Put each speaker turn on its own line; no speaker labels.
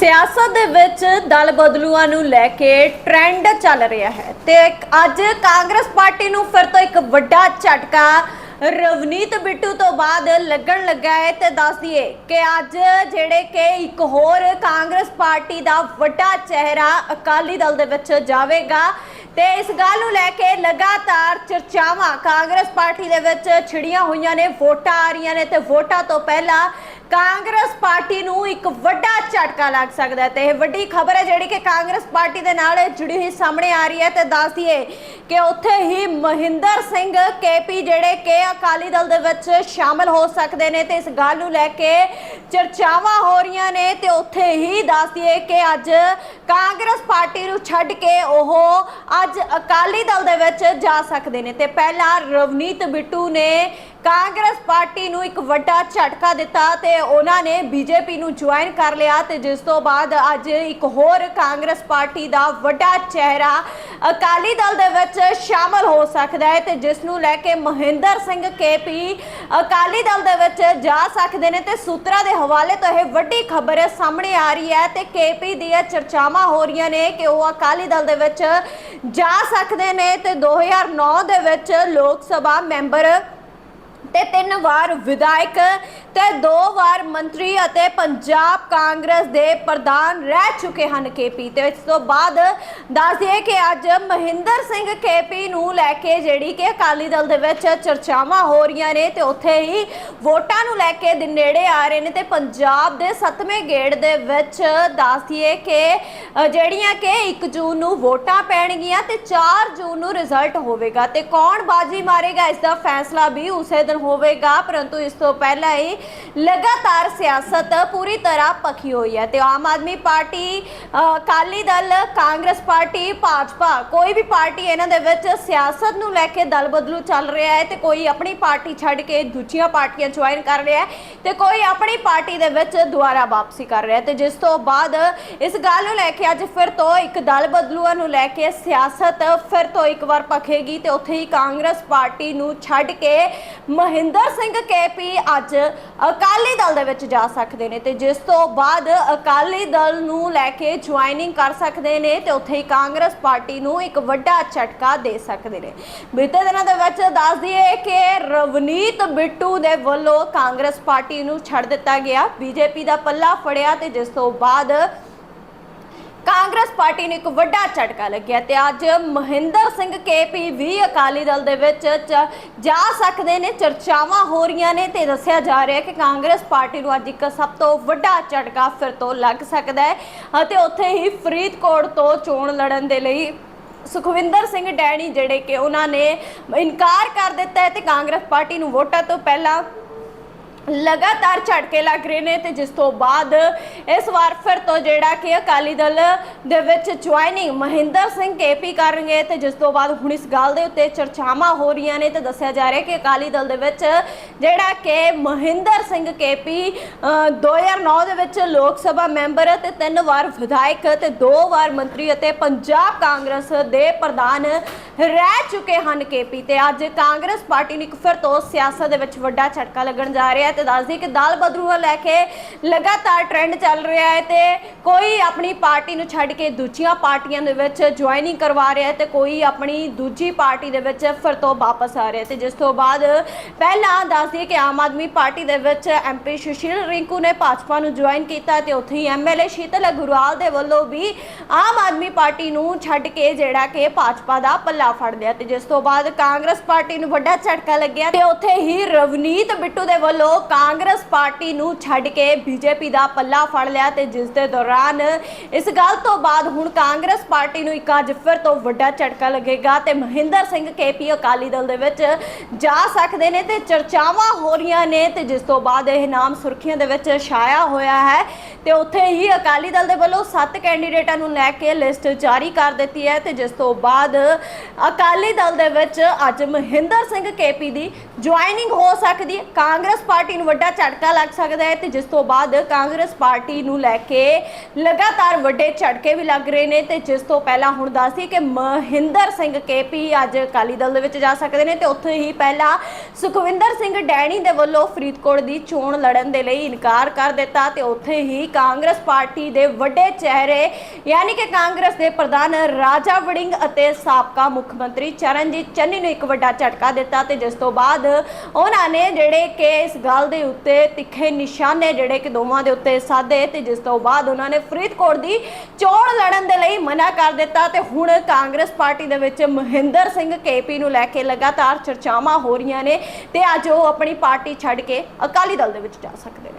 ਸਿਆਸਤ ਦੇ ਵਿੱਚ ਦਲ ਬਦਲੂਆਂ ਨੂੰ ਲੈ ਕੇ ਟ੍ਰੈਂਡ ਚੱਲ ਰਿਹਾ ਹੈ। ਤੇ ਅੱਜ ਕਾਂਗਰਸ ਪਾਰਟੀ ਨੂੰ ਫਿਰ ਤੋਂ ਇੱਕ ਵੱਡਾ ਝਟਕਾ, ਰਵਨੀਤ ਬਿੱਟੂ ਤੋਂ ਬਾਅਦ ਲੱਗਣ ਲੱਗਾ ਹੈ ਤੇ ਦੱਸ ਦਈਏ ਕਿ ਅੱਜ ਜਿਹੜੇ ਕਿ ਇੱਕ ਹੋਰ ਕਾਂਗਰਸ ਪਾਰਟੀ ਦਾ ਵੱਡਾ ਚਿਹਰਾ ਅਕਾਲੀ ਦਲ ਦੇ ਵਿੱਚ ਜਾਵੇਗਾ। ਤੇ ਇਸ ਗੱਲ ਨੂੰ ਲੈ ਕੇ ਲਗਾਤਾਰ ਚਰਚਾਵਾਂ ਕਾਂਗਰਸ ਪਾਰਟੀ ਦੇ ਵਿੱਚ ਛਿੜੀਆਂ ਹੋਈਆਂ ਨੇ, ਵੋਟਾਂ ਆ ਰਹੀਆਂ ਨੇ ਤੇ ਵੋਟਾਂ ਤੋਂ ਪਹਿਲਾਂ ਕਾਂਗਰਸ ਪਾਰਟੀ ਨੂੰ ਇੱਕ ਵੱਡਾ ਝਟਕਾ ਲੱਗ ਸਕਦਾ ਹੈ ਤੇ ਇਹ ਵੱਡੀ ਖਬਰ ਹੈ ਜਿਹੜੀ ਕਿ ਕਾਂਗਰਸ ਪਾਰਟੀ ਦੇ ਨਾਲ ਜੁੜੀ ਹੋਈ ਸਾਹਮਣੇ ਆ ਰਹੀ ਹੈ ਤੇ ਦੱਸ ਦਈਏ ਕਿ ਉੱਥੇ ਹੀ ਮਹਿੰਦਰ ਸਿੰਘ ਕੇਪੀ ਜਿਹੜੇ ਕਿ ਅਕਾਲੀ ਦਲ ਦੇ ਵਿੱਚ ਸ਼ਾਮਲ ਹੋ ਸਕਦੇ ਨੇ ਤੇ ਇਸ ਗੱਲ ਨੂੰ ਲੈ ਕੇ ਚਰਚਾਵਾਂ ਹੋ ਰਹੀਆਂ ਨੇ ਤੇ ਉੱਥੇ ਹੀ ਦੱਸ ਦਈਏ ਕਿ ਅੱਜ ਕਾਂਗਰਸ ਪਾਰਟੀ ਨੂੰ ਛੱਡ ਕੇ ਉਹ ਅੱਜ ਅਕਾਲੀ ਦਲ ਦੇ ਵਿੱਚ ਜਾ ਸਕਦੇ ਨੇ ਤੇ ਪਹਿਲਾਂ ਰਵਨੀਤ ਬਿੱਟੂ ਨੇ ਕਾਂਗਰਸ ਪਾਰਟੀ ਨੂੰ ਇੱਕ ਵੱਡਾ ਝਟਕਾ ਦਿੱਤਾ ਤੇ ਉਹਨਾਂ ਨੇ ਬੀਜੇਪੀ ਨੂੰ ਜੁਆਇਨ ਕਰ ਲਿਆ ਤੇ ਜਿਸ ਤੋਂ ਬਾਅਦ ਅੱਜ ਇੱਕ ਹੋਰ ਕਾਂਗਰਸ ਪਾਰਟੀ ਦਾ ਵੱਡਾ ਚਿਹਰਾ ਅਕਾਲੀ ਦਲ ਦੇ ਵਿੱਚ ਸ਼ਾਮਲ ਹੋ ਸਕਦਾ ਹੈ ਤੇ ਜਿਸ ਨੂੰ ਲੈ ਕੇ ਮਹਿੰਦਰ ਸਿੰਘ ਕੇਪੀ ਅਕਾਲੀ ਦਲ ਦੇ ਵਿੱਚ ਜਾ ਸਕਦੇ ਨੇ ਤੇ ਸੂਤਰਾਂ ਦੇ ਹਵਾਲੇ ਤੋਂ ਇਹ ਵੱਡੀ ਖਬਰ ਸਾਹਮਣੇ ਆ ਰਹੀ ਹੈ ਤੇ ਕੇਪੀ ਦੀਆਂ ਚਰਚਾਵਾਂ ਹੋ ਰਹੀਆਂ ਨੇ ਕਿ ਉਹ ਅਕਾਲੀ ਦਲ ਦੇ ਵਿੱਚ ਜਾ ਸਕਦੇ ਨੇ ਤੇ 2009 ਦੇ ਵਿੱਚ ਲੋਕ ਸਭਾ ਮੈਂਬਰ ਤੇ ਤਿੰਨ ਵਾਰ ਵਿਧਾਇਕ ਤੇ ਦੋ ਵਾਰ ਮੰਤਰੀ ਅਤੇ ਪੰਜਾਬ ਕਾਂਗਰਸ ਦੇ ਪ੍ਰਧਾਨ ਰਹਿ ਚੁੱਕੇ ਹਨ ਕੇਪੀ ਤੇ ਇਸ ਤੋਂ ਬਾਅਦ ਦੱਸ ਕਿ ਅੱਜ ਮਹਿੰਦਰ ਸਿੰਘ ਕੇਪੀ ਨੂੰ ਲੈ ਕੇ ਜਿਹੜੀ ਕਿ ਅਕਾਲੀ ਦਲ ਦੇ ਵਿੱਚ ਚਰਚਾਵਾਂ ਹੋ ਰਹੀਆਂ ਨੇ ਤੇ ਉੱਥੇ ਹੀ ਵੋਟਾਂ ਨੂੰ ਲੈ ਕੇ ਦਿਨ ਨੇੜੇ ਆ ਰਹੇ ਨੇ ਤੇ ਪੰਜਾਬ ਦੇ 7ਵੇਂ ਗੇੜ ਦੇ ਵਿੱਚ ਦੱਸ ਦਈਏ ਕਿ ਜਿਹੜੀਆਂ ਕਿ 1 ਜੂਨ ਨੂੰ ਵੋਟਾਂ ਪੈਣਗੀਆਂ ਤੇ 4 ਜੂਨ ਨੂੰ ਰਿਜ਼ਲਟ ਹੋਵੇਗਾ ਤੇ ਕੌਣ ਬਾਜੀ ਮਾਰੇਗਾ, ਇਸ ਦਾ ਫੈਸਲਾ ਵੀ ਉਸੇ ਦਿਨ ਹੋਵੇਗਾ, ਪਰੰਤੂ ਇਸ ਤੋਂ ਪਹਿਲਾਂ ਹੀ ਲਗਾਤਾਰ ਸਿਆਸਤ ਪੂਰੀ ਤਰ੍ਹਾਂ ਪੱਕੀ ਹੋਈ ਹੈ। ਤੇ ਆਮ ਆਦਮੀ ਪਾਰਟੀ ਅਕਾਲੀ ਦਲ, ਕਾਂਗਰਸ ਪਾਰਟੀ, ਭਾਜਪਾ, ਕੋਈ ਵੀ ਪਾਰਟੀ ਇਹਨਾਂ ਦੇ ਵਿੱਚ ਸਿਆਸਤ ਨੂੰ ਲੈ ਕੇ ਦਲ ਬਦਲੂ ਚੱਲ ਰਿਹਾ ਹੈ ਤੇ ਕੋਈ ਆਪਣੀ ਪਾਰਟੀ ਛੱਡ ਕੇ ਦੂਜੀਆਂ ਪਾਰਟੀਆਂ ਜੁਆਇਨ ਕਰ ਰਿਹਾ ਹੈ ਤੇ ਕੋਈ ਆਪਣੀ ਪਾਰਟੀ ਦੇ ਵਿੱਚ ਦੁਬਾਰਾ ਵਾਪਸੀ ਕਰ ਰਿਹਾ ਤੇ ਜਿਸ ਤੋਂ ਬਾਅਦ ਇਸ ਗੱਲ ਨੂੰ ਲੈ ਕੇ ਅੱਜ ਫਿਰ ਤੋਂ ਇੱਕ ਦਲ ਬਦਲੂਆਂ ਨੂੰ ਲੈ ਕੇ ਸਿਆਸਤ ਫਿਰ ਤੋਂ ਇੱਕ ਵਾਰ ਪਖੇਗੀ ਤੇ ਉੱਥੇ ਹੀ ਕਾਂਗਰਸ ਪਾਰਟੀ ਨੂੰ ਛੱਡ ਕੇ ਮਹਿੰਦਰ ਸਿੰਘ ਕੇਪੀ ਅੱਜ ਅਕਾਲੀ ਦਲ ਦੇ ਵਿੱਚ ਜਾ ਸਕਦੇ ਨੇ ਤੇ ਜਿਸ ਤੋਂ ਬਾਅਦ ਅਕਾਲੀ ਦਲ ਨੂੰ ਲੈ ਕੇ ਜੁਆਇਨਿੰਗ ਕਰ ਸਕਦੇ ਨੇ ਤੇ ਉੱਥੇ ਹੀ ਕਾਂਗਰਸ ਪਾਰਟੀ ਨੂੰ ਇੱਕ ਵੱਡਾ ਝਟਕਾ ਦੇ ਸਕਦੇ ਨੇ। ਬੀਤੇ ਦਿਨਾਂ ਦੇ ਵਿੱਚ ਦੱਸ ਦਈਏ ਕਿ ਰਵਨੀਤ ਬਿੱਟੂ ਦੇ ਵੱਲੋਂ ਕਾਂਗਰਸ ਪਾਰਟੀ ਨੂੰ ਛੱਡ ਦਿੱਤਾ ਗਿਆ। ਬੀਜੇਪੀ ਦਾ ਪੱਲਾ ਫੜਿਆ ਤੇ ਜਿਸ ਤੋਂ ਬਾਅਦ ਕਾਂਗਰਸ ਪਾਰਟੀ ਨੂੰ ਇੱਕ ਵੱਡਾ ਝਟਕਾ ਲੱਗਿਆ ਤੇ ਅੱਜ ਮਹਿੰਦਰ ਸਿੰਘ ਕੇਪੀ ਵੀ ਅਕਾਲੀ ਦਲ ਦੇ ਵਿੱਚ ਜਾ ਸਕਦੇ ਨੇ, ਚਰਚਾਵਾਂ ਹੋ ਰਹੀਆਂ ਨੇ ਤੇ ਦੱਸਿਆ ਜਾ ਰਿਹਾ ਕਿ ਕਾਂਗਰਸ ਪਾਰਟੀ ਨੂੰ ਅੱਜ ਇੱਕ ਸਭ ਤੋਂ ਵੱਡਾ ਝਟਕਾ ਫਿਰ ਤੋਂ ਲੱਗ ਸਕਦਾ ਹੈ ਅਤੇ ਉੱਥੇ ਹੀ ਫਰੀਦਕੋਟ ਤੋਂ ਚੋਣ ਲੜਨ ਦੇ ਲਈ ਸੁਖਵਿੰਦਰ ਸਿੰਘ ਡੈਣੀ ਜਿਹੜੇ ਕਿ ਉਹਨਾਂ ਨੇ ਇਨਕਾਰ ਕਰ ਦਿੱਤਾ ਹੈ ਤੇ ਕਾਂਗਰਸ ਪਾਰਟੀ ਨੂੰ ਵੋਟਾਂ ਤੋਂ ਪਹਿਲਾਂ ਲਗਾਤਾਰ ਝਟਕੇ ਲੱਗ ਰਹੇ ਨੇ ਤੇ ਜਿਸ ਤੋਂ ਬਾਅਦ ਇਸ ਵਾਰ ਫਿਰ ਤੋਂ ਜਿਹੜਾ ਕਿ ਅਕਾਲੀ ਦਲ ਦੇ ਵਿੱਚ ਜੁਆਇਨਿੰਗ ਮਹਿੰਦਰ ਸਿੰਘ ਕੇਪੀ ਕਰਨਗੇ ਤੇ ਜਿਸ ਤੋਂ ਬਾਅਦ ਹੁਣ ਇਸ ਗੱਲ ਦੇ ਉੱਤੇ ਚਰਚਾਵਾਂ ਹੋ ਰਹੀਆਂ ਨੇ ਤੇ ਦੱਸਿਆ ਜਾ ਰਿਹਾ ਕਿ ਅਕਾਲੀ ਦਲ ਦੇ ਵਿੱਚ ਜਿਹੜਾ ਕਿ ਮਹਿੰਦਰ ਸਿੰਘ ਕੇਪੀ ਅ, 2009 ਦੇ ਵਿੱਚ ਲੋਕ ਸਭਾ ਮੈਂਬਰ ਤੇ ਤਿੰਨ ਵਾਰ ਵਿਧਾਇਕ ਤੇ ਦੋ ਵਾਰ ਮੰਤਰੀ ਅਤੇ ਪੰਜਾਬ ਕਾਂਗਰਸ ਦੇ ਪ੍ਰਧਾਨ ਰਹਿ ਚੁੱਕੇ ਹਨ ਕੇਪੀ ਤੇ ਅੱਜ ਕਾਂਗਰਸ ਪਾਰਟੀ ਨੂੰ ਇੱਕ ਫਿਰ ਤੋਂ ਸਿਆਸਤ ਦੇ ਵਿੱਚ ਵੱਡਾ ਝਟਕਾ ਲੱਗਣ ਜਾ ਰਿਹਾ ਹੈ ਤੇ ਦੱਸਦੀ ਕਿ ਦਾਲ ਬਦਲੂ ਲੈ ਕੇ ਲਗਾਤਾਰ ਟ੍ਰੈਂਡ ਚੱਲ ਰਿਹਾ ਹੈ ਤੇ ਕੋਈ ਆਪਣੀ ਪਾਰਟੀ ਨੂੰ ਛੱਡ ਕੇ ਦੂਜੀਆਂ ਪਾਰਟੀਆਂ ਦੇ ਵਿੱਚ ਜੁਆਇਨਿੰਗ ਕਰਵਾ ਰਿਹਾ ਤੇ ਕੋਈ ਆਪਣੀ ਦੂਜੀ ਪਾਰਟੀ ਦੇ ਵਿੱਚ ਫਿਰ ਤੋਂ ਵਾਪਸ ਆ ਰਿਹਾ ਤੇ ਜਿਸ ਤੋਂ ਬਾਅਦ ਪਹਿਲਾਂ ਦੱਸਦੀ ਕਿ ਆਮ ਆਦਮੀ ਪਾਰਟੀ ਦੇ ਵਿੱਚ ਐਮਪੀ ਸੁਸ਼ੀਲ ਰਿੰਕੂ ਨੇ ਭਾਜਪਾ ਨੂੰ ਜੁਆਇਨ ਕੀਤਾ ਤੇ ਉੱਥੇ ਹੀ ਐਮਐਲਏ ਸ਼ੀਤਲ ਅਗਰਵਾਲ ਦੇ ਵੱਲੋਂ ਵੀ ਆਮ ਆਦਮੀ ਪਾਰਟੀ ਨੂੰ ਛੱਡ ਕੇ ਜਿਹੜਾ ਕਿ ਭਾਜਪਾ ਦਾ ਪੱਲਾ ਫੜ ਲਿਆ ਤੇ ਜਿਸ ਤੋਂ ਬਾਅਦ ਕਾਂਗਰਸ ਪਾਰਟੀ ਨੂੰ ਵੱਡਾ ਝਟਕਾ ਲੱਗਿਆ ਤੇ ਉੱਥੇ ਹੀ ਰਵਨੀਤ ਬਿੱਟੂ ਦੇ ਵੱਲੋਂ ਕਾਂਗਰਸ ਪਾਰਟੀ ਨੂੰ ਛੱਡ ਕੇ ਬੀਜੇਪੀ ਦਾ ਪੱਲਾ ਫੜ ਲਿਆ ਤੇ ਜਿਸ ਦੇ ਦੌਰਾਨ ਇਸ ਗੱਲ ਤੋਂ ਬਾਅਦ ਹੁਣ ਕਾਂਗਰਸ ਪਾਰਟੀ ਨੂੰ ਇੱਕ ਅੱਜ ਫਿਰ ਤੋਂ ਵੱਡਾ ਝਟਕਾ ਲੱਗੇਗਾ ਤੇ ਮਹਿੰਦਰ ਸਿੰਘ ਕੇਪੀ ਅਕਾਲੀ ਦਲ ਦੇ ਵਿੱਚ ਜਾ ਸਕਦੇ ਨੇ ਤੇ ਚਰਚਾਵਾਂ ਹੋ ਰਹੀਆਂ ਨੇ ਤੇ ਜਿਸ ਤੋਂ ਬਾਅਦ ਇਹ ਨਾਮ ਸੁਰਖੀਆਂ ਦੇ ਵਿੱਚ ਛਾਇਆ ਹੋਇਆ ਹੈ ਤੇ ਉੱਥੇ ਹੀ ਅਕਾਲੀ ਦਲ ਦੇ ਵੱਲੋਂ 7 ਕੈਂਡੀਡੇਟਾਂ ਨੂੰ ਲੈ ਕੇ ਲਿਸਟ ਜਾਰੀ ਕਰ ਦਿੱਤੀ ਹੈ ਤੇ ਜਿਸ ਤੋਂ ਬਾਅਦ ਅਕਾਲੀ ਦਲ ਦੇ ਵਿੱਚ ਅੱਜ ਮਹਿੰਦਰ ਸਿੰਘ ਕੇਪੀ ਦੀ ਜੁਆਇਨਿੰਗ ਹੋ ਸਕਦੀ ਹੈ। ਕਾਂਗਰਸ ਪਾਰਟੀ ਨੂੰ ਵੱਡਾ ਝਟਕਾ ਲੱਗ ਸਕਦਾ ਹੈ ਤੇ ਜਿਸ ਤੋਂ ਬਾਅਦ ਕਾਂਗਰਸ ਪਾਰਟੀ ਨੂੰ ਲੈ ਕੇ ਲਗਾਤਾਰ ਵੱਡੇ ਝਟਕੇ ਵੀ ਲੱਗ ਰਹੇ ਨੇ ਤੇ ਜਿਸ ਤੋਂ ਪਹਿਲਾਂ ਹੁਣ ਦੱਸਦੀ ਕਿ ਮਹਿੰਦਰ ਸਿੰਘ ਕੇਪੀ ਅੱਜ ਅਕਾਲੀ ਦਲ ਦੇ ਵਿੱਚ ਜਾ ਸਕਦੇ ਨੇ ਤੇ ਉੱਥੇ ਹੀ ਪਹਿਲਾਂ ਸੁਖਵਿੰਦਰ ਸਿੰਘ ਡੈਣੀ ਦੇ ਵੱਲੋਂ ਫਰੀਦਕੋਟ ਦੀ ਚੋਣ ਲੜਨ ਦੇ ਲਈ ਇਨਕਾਰ ਕਰ ਦਿੱਤਾ ਤੇ ਉੱਥੇ ਹੀ ਕਾਂਗਰਸ ਪਾਰਟੀ ਦੇ ਵੱਡੇ ਚਿਹਰੇ ਯਾਨੀ ਕਿ ਕਾਂਗਰਸ ਦੇ ਪ੍ਰਧਾਨ ਰਾਜਾ ਵੜਿੰਗ ਅਤੇ ਸਾਬਕਾ ਮੁੱਖ ਮੰਤਰੀ ਚਰਨਜੀਤ ਚੰਨੀ ਨੂੰ ਇੱਕ ਵੱਡਾ ਝਟਕਾ ਦਿੱਤਾ ਤੇ ਜਿਸ ਤੋਂ ਬਾਅਦ ਉਹਨਾਂ ਨੇ ਜਿਹੜੇ ਕਿ ਇਸ ਗੱਲ ਗੱਲ ਦੇ ਉੱਤੇ ਤਿੱਖੇ ਨਿਸ਼ਾਨੇ ਜਿਹੜੇ ਕਿ ਦੋਵਾਂ ਦੇ ਉੱਤੇ ਸਾਧੇ ਤੇ ਜਿਸ ਤੋਂ ਬਾਅਦ ਉਹਨਾਂ ਨੇ ਫਰੀਦਕੋਟ ਦੀ ਚੋਣ ਲੜਨ ਦੇ ਲਈ ਮਨਾ ਕਰ ਦਿੱਤਾ ਤੇ ਹੁਣ ਕਾਂਗਰਸ ਪਾਰਟੀ ਦੇ ਵਿੱਚ ਮਹਿੰਦਰ ਸਿੰਘ ਕੇਪੀ ਨੂੰ ਲੈ ਕੇ ਲਗਾਤਾਰ ਚਰਚਾਵਾਂ ਹੋ ਰਹੀਆਂ ਨੇ ਤੇ ਅੱਜ ਉਹ ਆਪਣੀ ਪਾਰਟੀ ਛੱਡ ਕੇ ਅਕਾਲੀ ਦਲ ਦੇ ਵਿੱਚ ਜਾ ਸਕਦੇ ਨੇ।